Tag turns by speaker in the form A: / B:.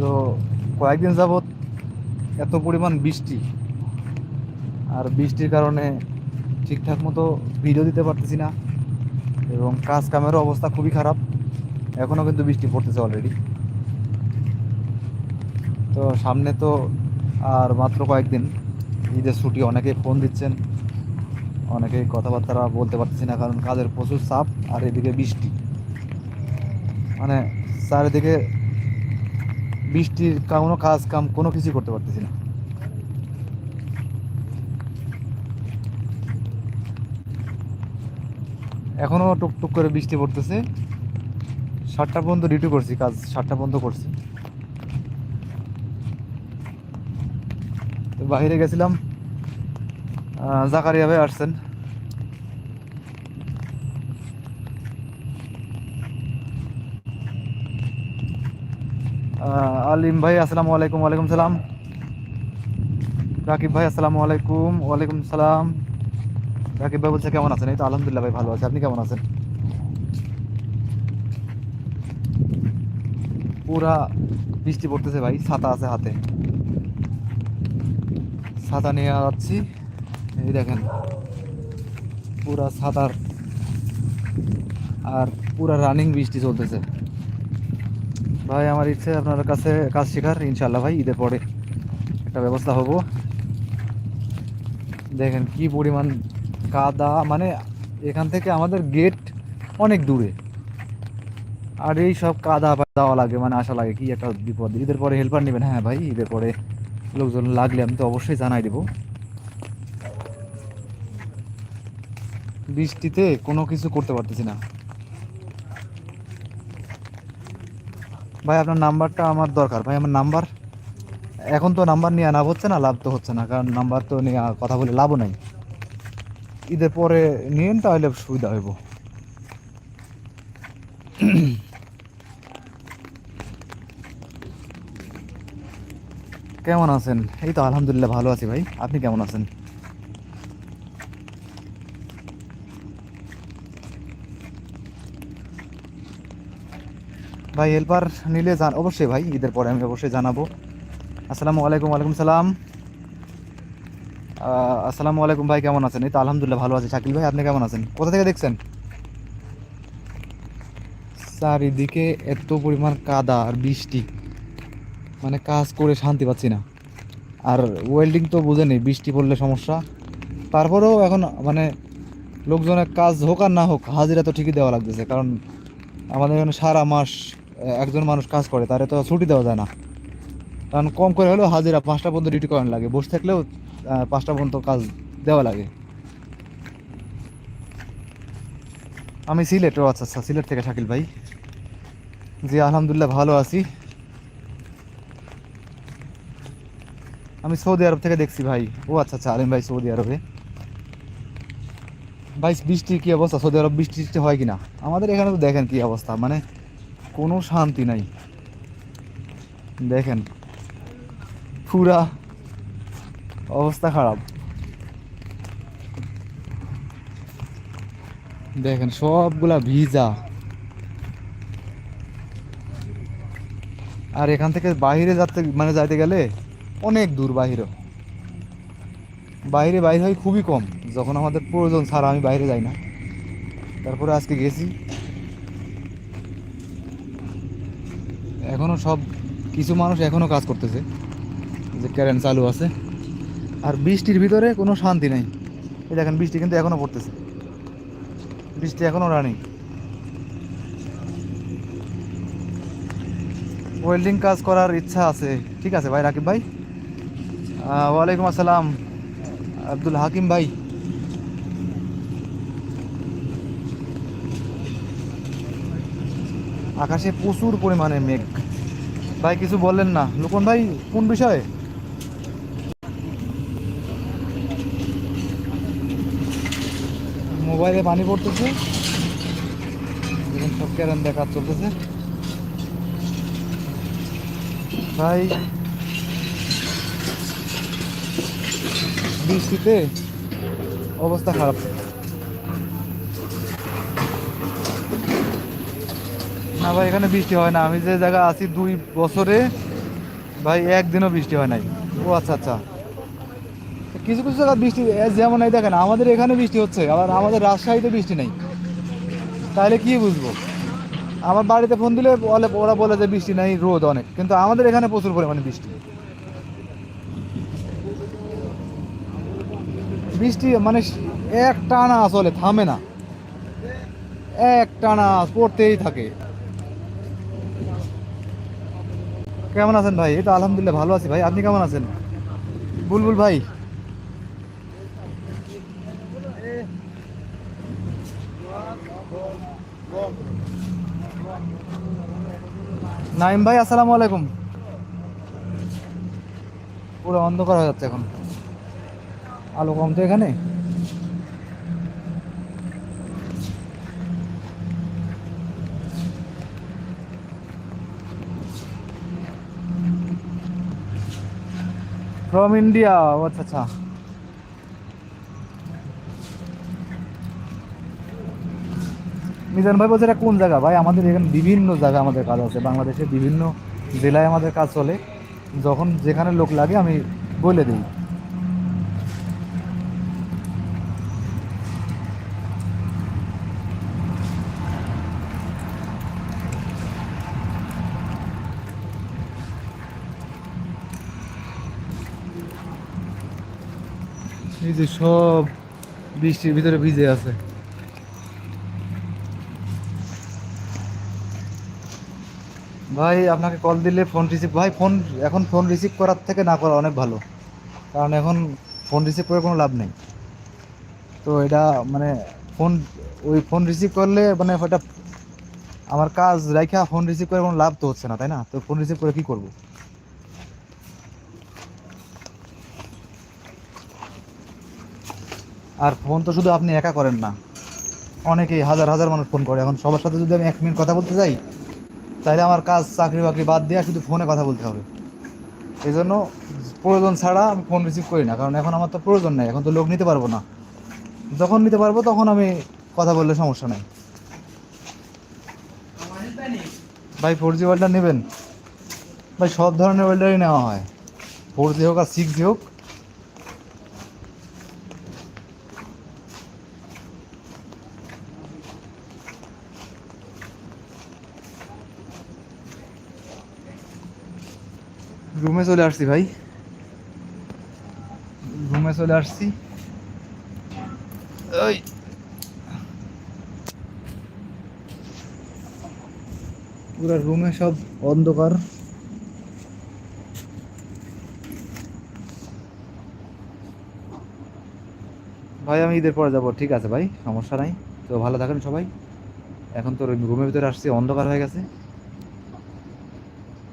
A: তো কয়েকদিন যাবৎ এত পরিমাণ বৃষ্টি। আর বৃষ্টির কারণে ঠিকঠাক মতো ভিডিও দিতে পারতেছি না এবং কাজ কামেরও অবস্থা খুবই খারাপ। এখনও কিন্তু বৃষ্টি পড়তেছে অলরেডি তো সামনে তো আর মাত্র কয়েকদিন ঈদের ছুটি, অনেকেই ফোন দিচ্ছেন, অনেকেই কথাবার্তা বলতে পারতেছি না কারণ কাজের প্রচুর চাপ আর এদিকে বৃষ্টি। মানে চারিদিকে বৃষ্টির কোনো কাজ কাম, কোনো কিছু করতে পারতেছি না। এখনও টুকটুক করে বৃষ্টি পড়তেছে। সাতটা পর্যন্ত ডিউটি করছি, কাজ সাতটা পর্যন্ত করছি। তো বাইরে গেছিলাম। জাকারিয়া ভাই আসছেন। আলিম ভাই, আসসালামু আলাইকুম, ওয়ালাইকুম সালাম। রাকিব ভাই, আসসালামু আলাইকুম, ওয়ালাইকুম সালাম। রাকিব ভাই বলছে, কেমন আছেন? এই তো আলহামদুলিল্লাহ ভাই, ভালো আছে। আপনি কেমন আছেন? পুরা বৃষ্টি পড়তেছে ভাই, ছাতা আছে হাতে। ছাতা নিয়ে যাচ্ছি এই দেখেন, পুরা ছাতার আর পুরা রানিং বৃষ্টি চলতেছে। ভাই, আমার ইচ্ছে আপনার কাছে কাজ শেখার ইনশাল্লাহ ভাই, ঈদের পরে একটা ব্যবস্থা হব। দেখেন কি পরিমাণ কাদা মানে এখান থেকে আমাদের গেট অনেক দূরে। আর এই সব কাদা দেওয়া লাগে মানে আসা লাগে, কি একটা বিপদ। ঈদের পরে হেল্পার নেবেন? হ্যাঁ ভাই, ঈদের পরে লোকজন লাগলে আমি তো অবশ্যই জানাই দেবো। বৃষ্টিতে কোনো কিছু করতে পারতেছি না। ভাই, আপনার নাম্বারটা আমার দরকার। ভাই, আমার নাম্বার, এখন তো নাম্বার নিয়ে লাভ হচ্ছে না, লাভ তো হচ্ছে না, কারণ নাম্বার তো নিয়ে কথা বলে লাভও নাই। ঈদের পরে নিয়েন তাহলে সুবিধা হইব। কেমন আছেন? এই তো আলহামদুলিল্লাহ ভালো আছি ভাই। আপনি কেমন আছেন? ভাই হেল্পার নিলে জান অবশ্যই ভাই, ঈদের পরে আমি অবশ্যই জানাব। আসসালামু আলাইকুম, ওয়ালাইকুম সালাম। আসসালামু আলাইকুম ভাই, কেমন আছেন? এই তো আলহামদুলিল্লাহ ভালো আছে। শাকিল ভাই, আপনি কেমন আছেন? কোথা থেকে দেখছেন? চারিদিকে এত পরিমাণ কাদা আর বৃষ্টি। মানে কাজ করে শান্তি পাচ্ছি না। আর ওয়েল্ডিং তো বুঝেনি, বৃষ্টি পড়লে সমস্যা। তারপরেও এখন মানে লোকজনের কাজ হোক আর না হোক, হাজিরা তো ঠিকই দেওয়া লাগতেছে। কারণ আমাদের এখানে সারা মাস একজন মানুষ কাজ করে, তারে তো ছুটি দেওয়া যায় না। কারণ কম করে হলেও হাজিরা পাঁচটা পর্যন্ত ডিউটি করানো লাগে, বসে থাকলেও পাঁচটা পর্যন্ত কাজ দেওয়া লাগে। আমি সিলেট, ও আচ্ছা আচ্ছা সিলেট থেকে শাকিল ভাই। জি, আলহামদুলিল্লাহ, ভালো আছি। আমি সৌদি আরব থেকে দেখছি ভাই। ও আচ্ছা আচ্ছা আলিম ভাই সৌদি আরবে। ভাই, বৃষ্টির কি অবস্থা? সৌদি আরব বৃষ্টি হয় কিনা? আমাদের এখানে তো দেখেন কি অবস্থা মানে কোনো শান্তি নাই। দেখেন, পুরা অবস্থা খারাপ। দেখেন, সবগুলা ভিজা। আর এখান থেকে বাইরে যাতে মানে যাইতে গেলে অনেক দূর বাইরে বাইরে বাইরে হয় খুবই কম। যখন আমাদের প্রয়োজন ছাড়া আমি বাইরে যাই না। তারপরে আজকে গেছি। এখনও সব কিছু মানুষ এখনও কাজ করতেছে। যে কারেন্ট চালু আছে। আর বৃষ্টির ভিতরে কোনো শান্তি নেই। এই দেখেন, বৃষ্টি কিন্তু এখনও পড়তেছে। বৃষ্টি এখনও রানিং। ওয়েল্ডিং কাজ করার ইচ্ছা আছে। ঠিক আছে ভাই, রাকিব ভাই? ওয়ালাইকুম আসসালাম। আব্দুল হাকিম ভাই। আকাশে প্রচুর পরিমাণে মেঘ। ভাই, কিছু বললেন না। লুকন ভাই, কোন বিষয়ে? মোবাইলে পানি পড়তেছে। দেখা চলতেছে। ভাই, বৃষ্টিতে অবস্থা খারাপ। না ভাই এখানে বৃষ্টি হয় না। আমি যে জায়গা আছি দুই বছরে, ভাই একদিনও বৃষ্টি হয় নাই। ও আচ্ছা আচ্ছা। কিছু কিছু জায়গায় বৃষ্টি যেমন এই দেখেন, আমাদের এখানে বৃষ্টি হচ্ছে, আবার আমাদের রাজশাহীতে বৃষ্টি নেই। তাহলে কি বুঝব? আমার বাড়িতে ফোন দিলে বলে, ওরা বলে যে বৃষ্টি নেই, রোদ অনেক। কিন্তু আমাদের এখানে প্রচুর পরিমাণে বৃষ্টি। বৃষ্টি মানে এক টানা আসলে থামে না। এক টানা পড়তেই থাকে। কেমন আছেন ভাই? তো আলহামদুলিল্লাহ ভালো আছি ভাই। আপনি কেমন আছেন? বুলবুল ভাই। নাইম ভাই, আসসালামু আলাইকুম। পুরো অন্ধকার হয়ে যাচ্ছে এখন। আলো কম তো এখানে? ফ্রম ইন্ডিয়া আচ্ছা আচ্ছা মিজান ভাই বলছে এটা কোন জায়গা? ভাই, আমাদের এখানে বিভিন্ন জায়গা আমাদের কাজ আছে। বাংলাদেশের বিভিন্ন জেলায় আমাদের কাজ চলে। যখন যেখানে লোক লাগে, আমি বলে দিই। এই যে সব বৃষ্টির ভিতরে ভিজে আছে। ভাই, আপনাকে কল দিলে ফোন রিসিভ ভাই ফোন এখন ফোন রিসিভ করার থেকে না করা অনেক ভালো। কারণ এখন ফোন রিসিভ করে কোনো লাভ নেই। তো এটা মানে ফোন ওই ফোন রিসিভ করলে মানে ওটা আমার কাজ রাইখা ফোন রিসিভ করে কোনো লাভ তো হচ্ছে না, তাই না? তো ফোন রিসিভ করে কি করব? আর ফোন তো শুধু আপনি একা করেন না। অনেকেই, হাজার হাজার মানুষ ফোন করে। এখন সবার সাথে যদি আমি এক মিনিট কথা বলতে যাই, তাহলে আমার কাজ, চাকরি বাকরি বাদ দিয়ে শুধু ফোনে কথা বলতে হবে। এই জন্য প্রয়োজন ছাড়া আমি ফোন রিসিভ করি না, কারণ এখন আমার তো প্রয়োজন নেই, এখন তো লোক নিতে পারব না। যখন নিতে পারব তখন আমি কথা বললে সমস্যা নেই। ভাই ফোর জি ওয়েল্ডার নেবেন? ভাই, সব ধরনের ওয়েল্ডারই নেওয়া হয়। ফোর জি হোক আর সিক্স জি হোক রুমে চলে আসছি ভাই। রুমে চলে আসছি। ওই পুরো রুমে সব অন্ধকার। ভাই আমি ঈদের পরে যাব। ঠিক আছে ভাই সমস্যা নাই। তো ভালো থাকেন সবাই। এখন তো রুমের ভিতরে আসছি অন্ধকার হয়ে গেছে।